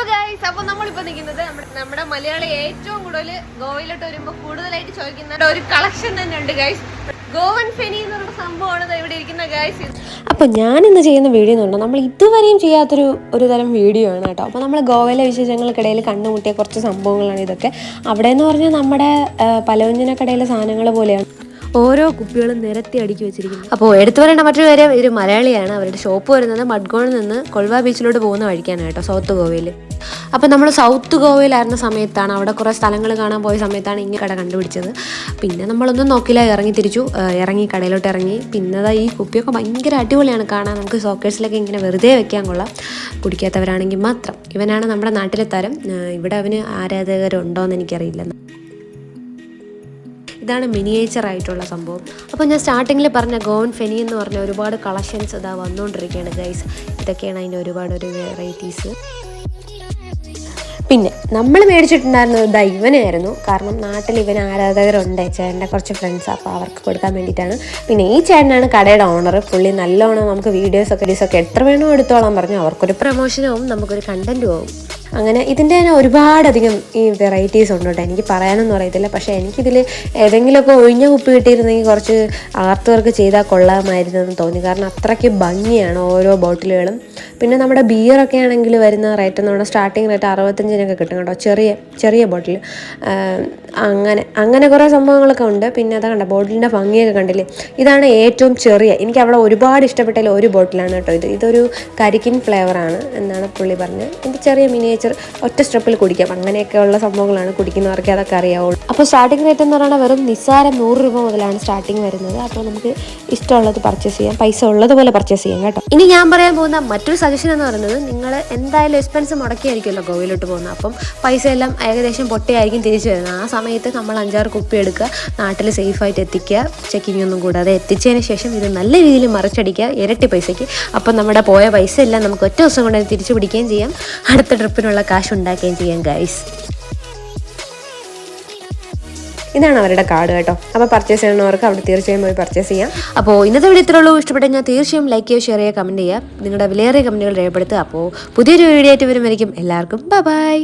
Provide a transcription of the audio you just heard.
Hello guys അപ്പൊ നമ്മളിപ്പോ നിൽക്കുന്നത് നമ്മുടെ മലയാളി ഏറ്റവും കൂടുതൽ ഗോവയിലോട്ട് വരുമ്പോൾ കൂടുതലായിട്ട് ചോദിക്കുന്ന ഒരു കളക്ഷൻ തന്നെ ഉണ്ട് ഗൈസ് ഗോവൻ ഫെനി എന്ന് പറയുന്ന സംഭവമാണ് ഇവിടെ ഇരിക്കുന്ന ഗൈസ് അപ്പോൾ ഇന്ന് ചെയ്യുന്ന വീഡിയോ എന്ന് പറഞ്ഞാൽ നമ്മൾ ഇതുവരെയും ചെയ്യാത്തൊരു ഒരു തരം വീഡിയോ ആണ് കേട്ടോ. അപ്പോൾ നമ്മൾ ഗോവയിലെ വിശേഷങ്ങൾക്കിടയിൽ കണ്ടുമുട്ടിയ കുറച്ച് സംഭവങ്ങളാണ് ഇതൊക്കെ. അവിടെ എന്ന് പറഞ്ഞാൽ നമ്മുടെ പലവ്യഞ്ജനക്കടയിലെ കടയിലെ സാധനങ്ങൾ പോലെയാണ്. ഓരോ കുപ്പികളും നിരത്തി അടുക്കി വെച്ചിരിക്കുന്നു. അപ്പോൾ എടുത്തു പറയേണ്ട മറ്റൊരു കാര്യം ഒരു മലയാളിയാണ്. അവരുടെ ഷോപ്പ് വരുന്നത് മഡ്ഗോണിൽ നിന്ന് കൊൾവ ബീച്ചിലോട്ട് പോകുന്ന വഴിക്കാണ് കേട്ടോ സൗത്ത് ഗോവയിൽ. അപ്പോൾ നമ്മൾ സൗത്ത് ഗോവയിലായിരുന്ന സമയത്താണ് അവിടെ കുറേ സ്ഥലങ്ങൾ കാണാൻ പോയ സമയത്താണ് ഇങ്ങനെ കട കണ്ടുപിടിച്ചത്. പിന്നെ നമ്മളൊന്നും നോക്കില്ല ഇറങ്ങി തിരിച്ചു. ഇറങ്ങി കടയിലോട്ട് ഇറങ്ങി. പിന്നെ ഈ കുപ്പിയൊക്കെ ഭയങ്കര അടിപൊളിയാണ് കാണാൻ. നമുക്ക് സോക്കേഴ്സിലൊക്കെ ഇങ്ങനെ വെറുതെ വെക്കാൻ കൊള്ളാം. കുടിക്കാത്തവരാണെങ്കിൽ മാത്രം. ഇവനാണ് നമ്മുടെ നാട്ടിലെ തരം ഇവിടെ അവന് ആരാധകരുണ്ടോയെന്ന് എനിക്കറിയില്ല. ഇതാണ് മിനിയേച്ചർ ആയിട്ടുള്ള സംഭവം. അപ്പോൾ ഞാൻ സ്റ്റാർട്ടിങ്ങിൽ പറഞ്ഞ ഗോവൻ ഫെനി എന്ന് പറഞ്ഞ ഒരുപാട് കളക്ഷൻസ് ഇതാ വന്നുകൊണ്ടിരിക്കുകയാണ് ഗൈസ്. ഇതൊക്കെയാണ് അതിന്റെ ഒരുപാട് ഒരു വെറൈറ്റീസ്. പിന്നെ നമ്മൾ മേടിച്ചിട്ടുണ്ടായിരുന്നത് ഇതാ ഇവനായിരുന്നു. കാരണം നാട്ടിൽ ഇവൻ ആരാധകരുണ്ട്. ചേട്ടന്റെ കുറച്ച് ഫ്രണ്ട്സ് അപ്പോൾ അവർക്ക് കൊടുക്കാൻ വേണ്ടിയിട്ടാണ്. പിന്നെ ഈ ചേട്ടനാണ് കടയുടെ ഓണർ പുള്ളി നല്ലോണം നമുക്ക് വീഡിയോസൊക്കെ ഡീസൊക്കെ എത്ര വേണോ എടുത്തോളാം പറഞ്ഞു അവർക്കൊരു പ്രൊമോഷനാവും നമുക്കൊരു കണ്ടന്റും ആവും. അങ്ങനെ ഇതിന്റെ തന്നെ ഒരുപാടധികം ഈ വെറൈറ്റീസ് ഉണ്ട് കേട്ടോ. എനിക്ക് പറയാനൊന്നും അറിയത്തില്ല. പക്ഷേ എനിക്കിതിൽ ഏതെങ്കിലുമൊക്കെ ഒഴിഞ്ഞ കുപ്പി കിട്ടിയിരുന്നെങ്കിൽ കുറച്ച് ആർത്ത് വർക്ക് ചെയ്താൽ കൊള്ളാമായിരുന്നു എന്ന് തോന്നി. കാരണം അത്രയ്ക്ക് ഭംഗിയാണ് ഓരോ ബോട്ടിലുകളും. പിന്നെ നമ്മുടെ ബിയറൊക്കെ ആണെങ്കിൽ വരുന്ന റേറ്റ് നമ്മുടെ സ്റ്റാർട്ടിങ് റേറ്റ് അറുപത്തഞ്ചിനൊക്കെ കിട്ടും കേട്ടോ. ചെറിയ ചെറിയ ബോട്ടിൽ അങ്ങനെ അങ്ങനെ കുറേ സംഭവങ്ങളൊക്കെ ഉണ്ട്. പിന്നെ അത് കണ്ട ബോട്ടിലിന്റെ ഭംഗിയൊക്കെ കണ്ടില്ലേ? ഇതാണ് ഏറ്റവും ചെറിയ. എനിക്ക് അവിടെ ഒരുപാട് ഇഷ്ടപ്പെട്ടതിൽ ഒരു ബോട്ടിലാണ് കേട്ടോ ഇത്. ഇതൊരു കരിക്കിൻ ഫ്ലേവറാണ് എന്നാണ് പുള്ളി പറഞ്ഞത്. ഇത് ചെറിയ മിനിയേച്ചർ ഒറ്റ സ്റ്റെപ്പിൽ കുടിക്കാം. അങ്ങനെയൊക്കെയുള്ള സംഭവങ്ങളാണ് കുടിക്കുന്നവർക്ക് അതൊക്കെ അറിയാവുള്ളൂ. അപ്പോൾ സ്റ്റാർട്ടിംഗ് റേറ്റ് എന്ന് പറയുന്നത് വെറും നിസ്സാരം നൂറ് രൂപ മുതലാണ് സ്റ്റാർട്ടിംഗ് വരുന്നത്. അപ്പോൾ നമുക്ക് ഇഷ്ടമുള്ളത് പർച്ചേസ് ചെയ്യാം. പൈസ ഉള്ളതുപോലെ പർച്ചേസ് ചെയ്യാം കേട്ടോ. ഇനി ഞാൻ പറയാൻ പോകുന്ന മറ്റൊരു സജഷൻ എന്ന് പറയുന്നത് നിങ്ങൾ എന്തായാലും എക്സ്പെൻസ് മുടക്കിയായിരിക്കുമല്ലോ ഗോവയിലോട്ട് പോകുന്നത് അപ്പം പൈസ എല്ലാം ഏകദേശം പൊട്ടിയായിരിക്കും തിരിച്ചു വരുന്നത്. ആ സമയത്ത് നമ്മൾ അഞ്ചാറ് കുപ്പി എടുക്കുക നാട്ടിൽ സേഫായിട്ട് എത്തിക്കുക ചെക്കിംഗ് ഒന്നും കൂടാതെ എത്തിച്ചതിന് ശേഷം ഇത് നല്ല രീതിയിൽ മറിച്ചടിക്കുക ഇരട്ടി പൈസയ്ക്ക്. അപ്പം നമ്മുടെ പോയ പൈസ എല്ലാം നമുക്ക് ഒറ്റ ദിവസം കൊണ്ട് തിരിച്ചു പിടിക്കുകയും ചെയ്യാം. അടുത്ത ട്രിപ്പിനുള്ള കാശ് ഉണ്ടാക്കുകയും ചെയ്യാം ഗൈസ് ഇതാണ് അവരുടെ കാർഡ് കേട്ടോ. അപ്പോൾ പർച്ചേസ് ചെയ്യണവർക്ക് അവിടെ തീർച്ചയായും പോയി പർച്ചേസ് ചെയ്യാം. അപ്പോൾ ഇന്നത്തെ വീഡിയോ ഇത്രേ ഉള്ളൂ. ഇഷ്ടപ്പെട്ട ഞാൻ തീർച്ചയായും ലൈക്ക് ചെയ്യുക ഷെയർ ചെയ്യുക കമന്റ് ചെയ്യുക. നിങ്ങളുടെ വിലയേറിയ കമന്റുകൾ രേഖപ്പെടുത്തുക. അപ്പോൾ പുതിയൊരു വീഡിയോ ആയിട്ട് വരുമായിരിക്കും. എല്ലാവർക്കും ബൈ